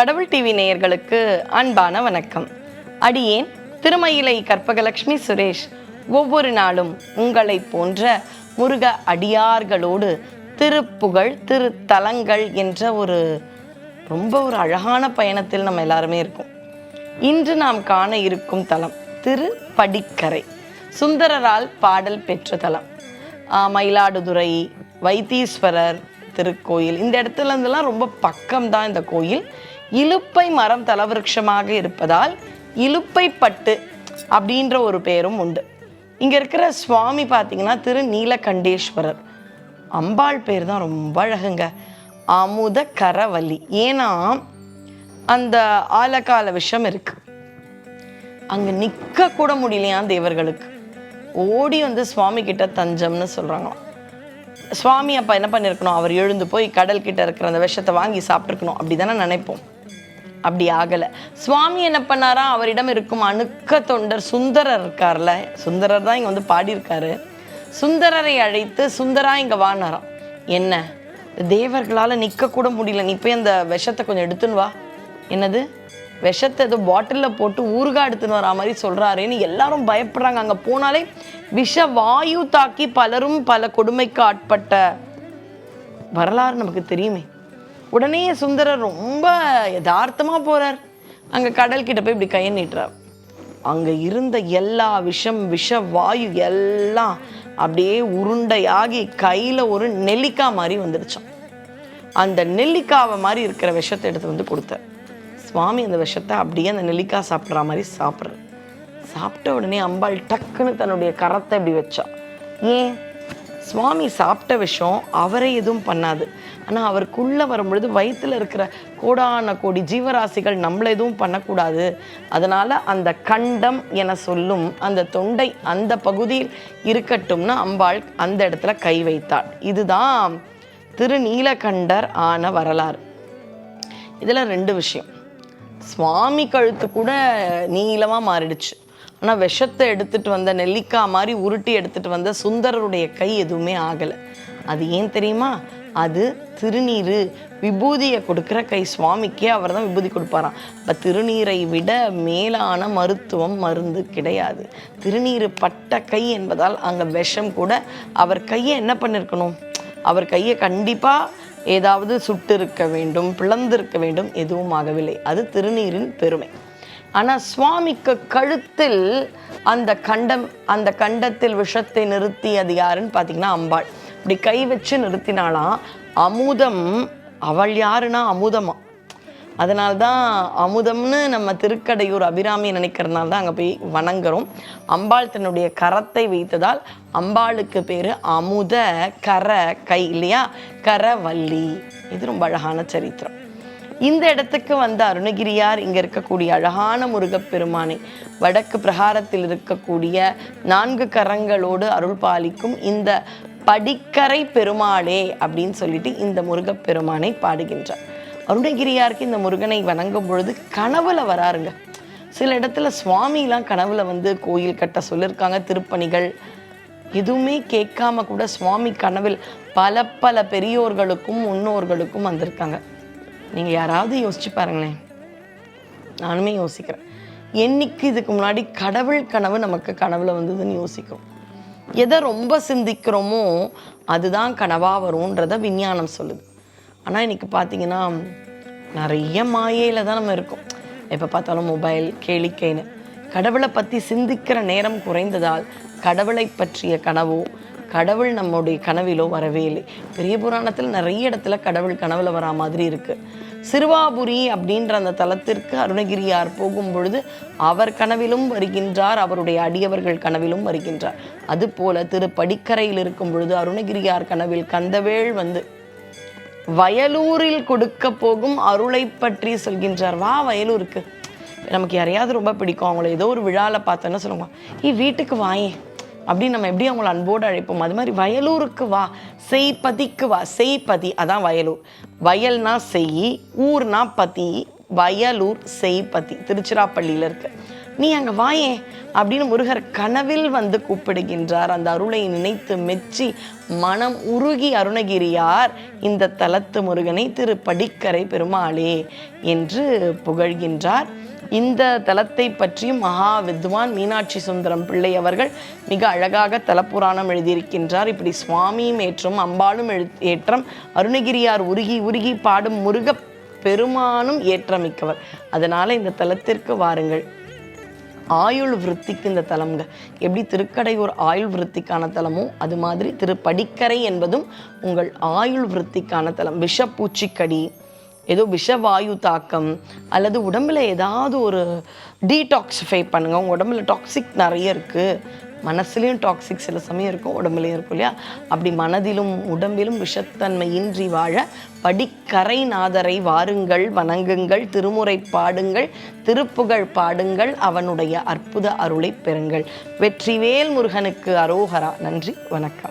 கடவுள் டிவி நேயர்களுக்கு அன்பான வணக்கம். அடியேன் திருமயிலை கற்பகலட்சுமி சுரேஷ். ஒவ்வொரு நாளும் உங்களை போன்ற முருக அடியார்களோடு திருப்புகழ் திருத்தலங்கள் என்ற ஒரு ரொம்ப ஒரு அழகான பயணத்தில் நம்ம எல்லாருமே இருக்கோம். இன்று நாம் காண இருக்கும் தலம் திருப்படிக்கரை சுந்தரரால் பாடல் பெற்ற தலம். ஆஹ் மயிலாடுதுறை வைத்தீஸ்வரர் திருக்கோயில். இந்த இடத்துல இருந்தெல்லாம் ரொம்ப பக்கம்தான் இந்த கோயில். இலுப்பை மரம் தலவிருட்சமாக இருப்பதால் இலுப்பை பட்டு அப்படின்ற ஒரு பேரும் உண்டு. இங்கே இருக்கிற சுவாமி பார்த்தீங்கன்னா திரு நீலகண்டேஸ்வரர். அம்பாள் பேர் தான் ரொம்ப அழகுங்க. அமுத கரவல்லி ஏன்னா அந்த ஆலக்கால விஷம் இருக்கு. அங்கே நிற்க கூட முடியலையாம் தேவர்களுக்கு? ஓடி வந்து சுவாமி கிட்ட தஞ்சம்னு சொல்கிறாங்களாம் சுவாமி அப்போ என்ன பண்ணியிருக்கணும் அவர் எழுந்து போய் கடல் கிட்ட இருக்கிற அந்த விஷத்தை வாங்கி சாப்பிட்ருக்கணும் அப்படி தானே நினைப்போம். அப்படி ஆகலை. சுவாமி என்ன பண்ணாரா? அவரிடம் இருக்கும் அணுக்க தொண்டர் சுந்தரர் இருக்கார்ல சுந்தரர் தான் இங்கே வந்து பாடியிருக்காரு. சுந்தரரை அழைத்து சுந்தரா இங்கே வானாராம் என்ன? தேவர்களால் நிற்கக்கூட முடியல. நீ போய் அந்த விஷத்தை கொஞ்சம் எடுத்துன்னு வா. என்னது? விஷத்தை ஏதோ பாட்டிலில் போட்டு ஊறுகாய் எடுத்துன்னு வரா மாதிரி சொல்கிறாரேன்னு எல்லாரும் பயப்படுறாங்க. அங்கே போனாலே விஷ வாயு தாக்கி பலரும் பல கொடுமைக்கு ஆட்பட்ட வரலாறு நமக்கு தெரியுமே. உடனே சுந்தரர் ரொம்ப யதார்த்தமாக போகிறார் அங்கே கடல்கிட்ட போய் இப்படி கையை நீட்டுறார். அங்கே இருந்த எல்லா விஷம் விஷ வாயு எல்லாம் அப்படியே உருண்டையாகி கையில் ஒரு நெல்லிக்காய் மாதிரி வந்துடுச்சான் அந்த நெல்லிக்காவை மாதிரி இருக்கிற விஷத்தை எடுத்து வந்து கொடுத்தார். சுவாமி அந்த விஷத்தை அப்படியே அந்த நெல்லிக்காய் சாப்பிட்ற மாதிரி சாப்பிட்ற சாப்பிட்ட உடனே அம்பாள் டக்குன்னு தன்னுடைய கரத்தை இப்படி வச்சா. ஏன்? சுவாமி சாப்பிட்ட விஷம் அவரை எதுவும் பண்ணாது. ஆனால் அவருக்குள்ளே வரும்பொழுது வயிற்றில் இருக்கிற கோடான கோடி ஜீவராசிகள் நம்மளை எதுவும் பண்ணக்கூடாது. அதனால் அந்த கண்டம் என சொல்லும் அந்த தொண்டை அந்த பகுதியில் இருக்கட்டும்னு அம்பாள் அந்த இடத்துல கை வைத்தாள். இதுதான் திருநீலகண்டர் ஆன வரலாறு. இதில் ரெண்டு விஷயம். சுவாமி கழுத்து கூட நீளமாக மாறிடுச்சு. ஆனால் விஷத்தை எடுத்துட்டு வந்த நெல்லிக்காய் மாதிரி உருட்டி எடுத்துட்டு வந்த சுந்தரருடைய கை எதுவுமே ஆகலை. அது ஏன் தெரியுமா? அது திருநீர் விபூதியை கொடுக்குற கை சுவாமிக்கே அவர் தான் விபூதி கொடுப்பாராம். இப்போ திருநீரை விட மேலான மருத்துவம் மருந்து கிடையாது. திருநீர் பட்ட கை என்பதால் அங்கே விஷம் கூட அவர் கையை என்ன பண்ணியிருக்கணும் அவர் கையை கண்டிப்பாக ஏதாவது சுட்டு இருக்க வேண்டும் பிளந்திருக்க வேண்டும் எதுவும் ஆகவில்லை. அது திருநீரின் பெருமை. ஆனால் சுவாமிக்கு கழுத்தில் அந்த கண்டம் அந்த கண்டத்தில் விஷத்தை நிறுத்தி அது யாருன்னு பார்த்தீங்கன்னா அம்பாள். இப்படி கை வச்சு நிறுத்தினாலாம் அமுதம் அவள் யாருன்னா அமுதமா? அதனால்தான் அமுதம்னு நம்ம திருக்கடையூர் அபிராமி நினைக்கிறதுனால தான் அங்கே போய் வணங்குறோம். அம்பாள் தன்னுடைய கரத்தை வைத்ததால் அம்பாளுக்கு பேர் அமுத கர கை இல்லையா? கரவல்லி இது ரொம்ப அழகான சரித்திரம். இந்த இடத்துக்கு வந்த அருணகிரியார் இங்கே இருக்கக்கூடிய அழகான முருகப்பெருமானை வடக்கு பிரகாரத்தில் இருக்கக்கூடிய நான்கு கரங்களோடு அருள் பாலிக்கும் இந்த படிக்கரை பெருமாளே அப்படின்னு சொல்லிட்டு இந்த முருகப்பெருமானை பாடுகின்றார். அருணகிரியாருக்கு இந்த முருகனை வணங்கும் பொழுது கனவுல வராருங்க. சில இடத்துல சுவாமிலாம் கனவுல வந்து கோயில் கட்ட சொல்லியிருக்காங்க திருப்பணிகள். எதுவுமே கேட்காம கூட சுவாமி கனவில் பல பல பெரியோர்களுக்கும் முன்னோர்களுக்கும் வந்திருக்காங்க. நீங்கள் யாராவது யோசிச்சு பாருங்களேன். நானுமே யோசிக்கிறேன். என்னைக்கு இதுக்கு முன்னாடி கடவுள் கனவு நமக்கு கனவில் வந்ததுன்னு யோசிக்கிறோம். எதை ரொம்ப சிந்திக்கிறோமோ அதுதான் கனவாக வரும்ன்றத விஞ்ஞானம் சொல்லுது. ஆனால் இன்னைக்கு பார்த்தீங்கன்னா நிறைய மாயையில் தான் நம்ம இருக்கோம். எப்போ பார்த்தாலும் மொபைல் கேளிக்கைன்னு. கடவுளை பற்றி சிந்திக்கிற நேரம் குறைந்ததால் கடவுளை பற்றிய கனவோ கடவுள் நம்முடைய கனவிலோ வரவே இல்லை. பெரிய புராணத்தில் நிறைய இடத்துல கடவுள் கனவுல வரா மாதிரி இருக்கு. சிறுவாபுரி அப்படின்ற அந்த தலத்திற்கு அருணகிரியார் போகும் பொழுது அவர் கனவிலும் வருகின்றார் அவருடைய அடியவர்கள் கனவிலும் வருகின்றார். அதுபோல திரு படிக்கரையில் இருக்கும் பொழுது அருணகிரியார் கனவில் கந்தவேள் வந்து வயலூரில் கொடுக்க போகும் அருளை பற்றி சொல்கின்றார். வா வயலூருக்கு. நமக்கு யாரையாவது ரொம்ப பிடிக்கும் அவங்கள ஏதோ ஒரு விழாவில் பார்த்தோன்னா சொல்லுவாங்க ஈ வீட்டுக்கு வாயேன். அப்படின்னு நம்ம எப்படி அவங்கள அன்போடு அழைப்போம்? அது மாதிரி வயலூருக்கு வா செய்பதிக்கு வா செய்பதி அதான் வயலூர். வயல்னா செய் ஊர்னா பதி வயலூர் செய்பதி திருச்சிராப்பள்ளியில் இருக்கு. நீ அங்கே வாயே அப்படின்னு முருகர் கனவில் வந்து கூப்பிடுகின்றார். அந்த அருளை நினைத்து மெச்சி மனம் உருகி அருணகிரியார் இந்த தலத்து முருகனை திரு படிக்கரை பெருமாளே என்று புகழ்கின்றார். இந்த தலத்தை பற்றியும் மகா வித்வான் மீனாட்சி சுந்தரம் பிள்ளை அவர்கள் மிக அழகாக தலப்புராணம் எழுதியிருக்கின்றார். இப்படி சுவாமியும் ஏற்றம் அம்பாளும் எழு ஏற்றம் அருணகிரியார் உருகி உருகி பாடும் முருக பெருமானும் ஏற்றமிக்கவர். அதனால் இந்த தலத்திற்கு வாருங்கள். ஆயுள் விருத்திக்கு இந்த தலம்ங்க. எப்படி திருக்கடையூர் ஆயுள் விருத்திக்கான தலமோ அது மாதிரி திருப்படிக்கரை என்பதும் உங்கள் ஆயுள் விருத்திக்கான தலம். விஷப்பூச்சிக்கடி ஏதோ விஷவாயு தாக்கம் அல்லது உடம்புல ஏதாவது ஒரு டீடாக்சிஃபை பண்ணுங்கள் உங்கள் உடம்புல டாக்ஸிக் நிறைய இருக்குது மனசுலேயும் டாக்ஸிக் சில சமயம் இருக்கும் உடம்புலையும் இருக்கும் இல்லையா? அப்படி மனதிலும் உடம்பிலும் விஷத்தன்மையின்றி வாழ படிக்கரை நாதரை வாருங்கள் வணங்குங்கள் திருமுறை பாடுங்கள் திருப்புகழ் பாடுங்கள் அவனுடைய அற்புத அருளை பெறுங்கள். வெற்றிவேல் முருகனுக்கு அரோகரா. நன்றி வணக்கம்.